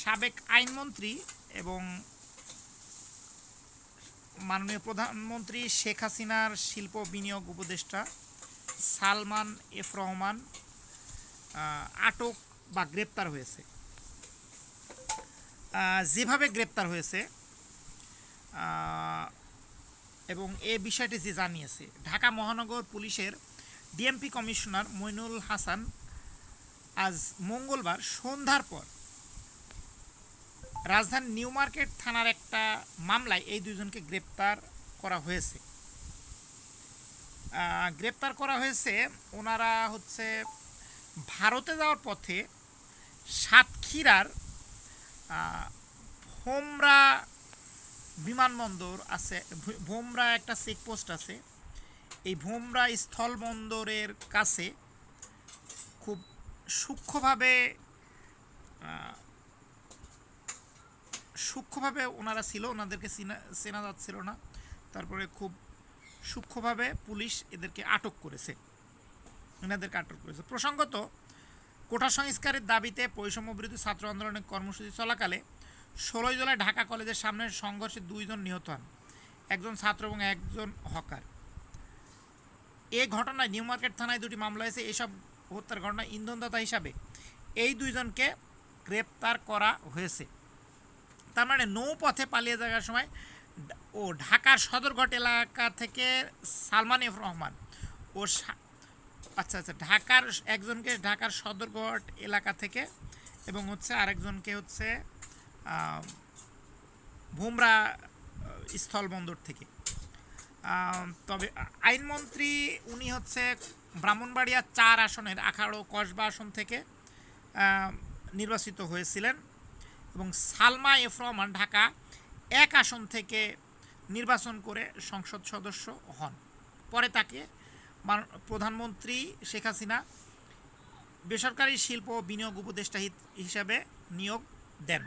সাবেক আইনমন্ত্রী এবং মাননীয় প্রধানমন্ত্রী শেখ হাসিনার শিল্প বিনিয়োগ উপদেষ্টা সালমান এফ রহমান আটক বা গ্রেপ্তার হয়েছে। যেভাবে গ্রেপ্তার হয়েছে এবং এ বিষয়টি যে জানিয়েছে, ঢাকা মহানগর পুলিশের ডিএমপি কমিশনার মইনুল হাসান আজ মঙ্গলবার সন্ধ্যার পর রাজধানী নিউ মার্কেট থানার একটা মামলায় এই দুজনকে গ্রেপ্তার করা হয়েছে। গ্রেপ্তার করা হয়েছে ওনারা হচ্ছে ভারতে যাওয়ার পথে সাতক্ষীরার ভোমরা বিমানবন্দর আছে ভোমরা একটা চেকপোস্ট আছে। এই ভোমরা স্থলবন্দরের কাছে খুব সূক্ষ্মভাবে সূক্ষ্মভাবে ওনারা ছিল, ওনাদেরকে চেনা চেনা যাচ্ছিল না। তারপরে খুব সূক্ষ্মভাবে পুলিশ এদেরকে আটক করেছে। এনাদেরকে আটক করেছে। প্রসঙ্গত কোটা সংস্কারের দাবিতে বৈষম্য বিরোধী ছাত্র আন্দোলনের কর্মসূচি চলাকালে ষোলোই জুলাই ঢাকা কলেজের সামনে সংঘর্ষে দুইজন নিহত হন, একজন ছাত্র এবং একজন হকার। এ ঘটনায় নিউ মার্কেট থানায় দুটি মামলা হয়েছে। এসব হত্যার ঘটনায় ইন্ধনদাতা হিসাবে এই দুইজনকে গ্রেপ্তার করা হয়েছে। তার মানে নৌপথে পালিয়ে যাওয়ার সময় ও ঢাকার সদরঘট এলাকা থেকে সালমান এফ রহমান ও আচ্ছা আচ্ছা ঢাকার একজনকে ঢাকার সদরঘট এলাকা থেকে এবং হচ্ছে আরেকজনকে হচ্ছে ভুমরা স্থলবন্দর থেকে। তবে আইনমন্ত্রী উনি হচ্ছে ব্রাহ্মণবাড়িয়া চার আসনের আখাড়ো কসবা আসন থেকে নির্বাচিত হয়েছিলেন। এবং সালমা এফ রহমান ঢাকা এক আসন থেকে নির্বাচন করে সংসদ সদস্য হন। পরে তাকে প্রধানমন্ত্রী শেখ হাসিনা বেসরকারি শিল্প বিনিয়োগ উপদেষ্টা হিসাবে নিয়োগ দেন।